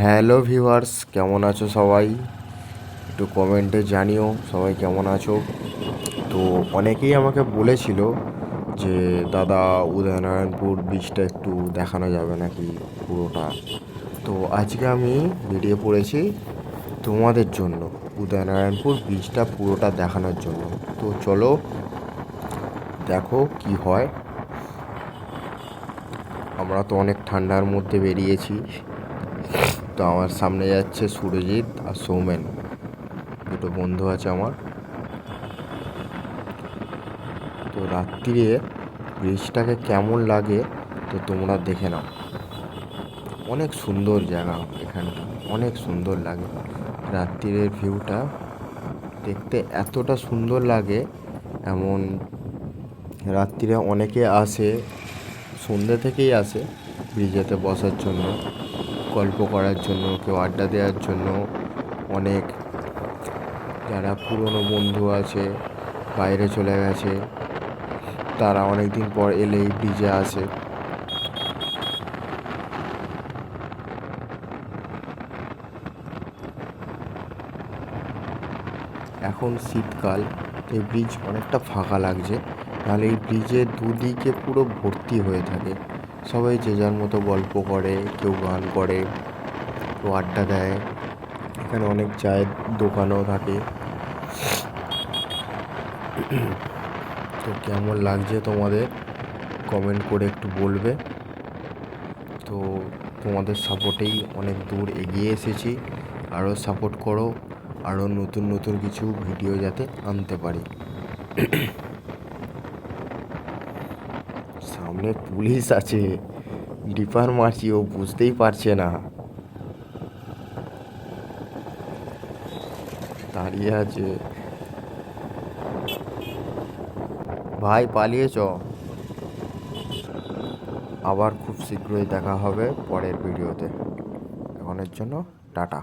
Hello viewers, কেমন আছো সবাই? একটু কমেন্টে জানিও সবাই কেমন আছো? তো অনেকেই আমাকে বলেছিল যে, দাদা, উদয়নারায়ণপুর বীচটা একটু দেখানো যাবে নাকি পুরোটা? তো আজকে আমি বেরিয়ে পড়েছি তোমাদের জন্য, উদয়নারায়ণপুর বীচটা পুরোটা দেখানোর জন্য। তো চলো, দেখো কি হয়। আমরা তো অনেক ঠান্ডার মধ্যে বেরিয়েছি। তো আমার সামনে যাচ্ছে সুরজিৎ আর সৌমেন। দুটো বন্ধু আছে আমার। তো রাত্রিরে ব্রিজটাকে কেমন লাগে তো তোমরা দেখে নাও। অনেক সুন্দর জায়গা এখানটা, অনেক সুন্দর লাগে। রাত্রিরের ভিউটা দেখতে এতটা সুন্দর লাগে এমন রাত্রিরে অনেকে আসে সন্ধ্যে থেকেই আসে ব্রিজেতে বসার জন্য। গল্প করার জন্য, কেউ আড্ডা দেওয়ার জন্য অনেক যারা পুরনো বন্ধু আছে, বাইরে চলে গেছে, তারা অনেক দিন পর এলেই ব্রিজে আসে এখন শীতকাল, এই ব্রিজ অনেকটা ফাঁকা লাগছে, নাহলে এই ব্রিজের দুদিকে পুরো ভর্তি হয়ে থাকে। সবাই যে যার মতো গল্প করে, কেউ গান করে, কেউ আড্ডা দেয়। এখানে অনেক চায়ের দোকানও থাকে। তো কেমন লাগছে তোমাদের? কমেন্ট করে একটু বলবে। তো তোমাদের সাপোর্টেই অনেক দূর এগিয়ে এসেছি। আরও সাপোর্ট করো আরও নতুন নতুন কিছু ভিডিও যাতে আনতে পারি। সামনে পুলিশ আছে। ডিপার মারছি, ও বুঝতেই পারছে না। দাঁড়িয়ে আছে। ভাই, পালিয়েছ? আবার খুব শীঘ্রই দেখা হবে পরের ভিডিওতে। এখনের জন্য টাটা।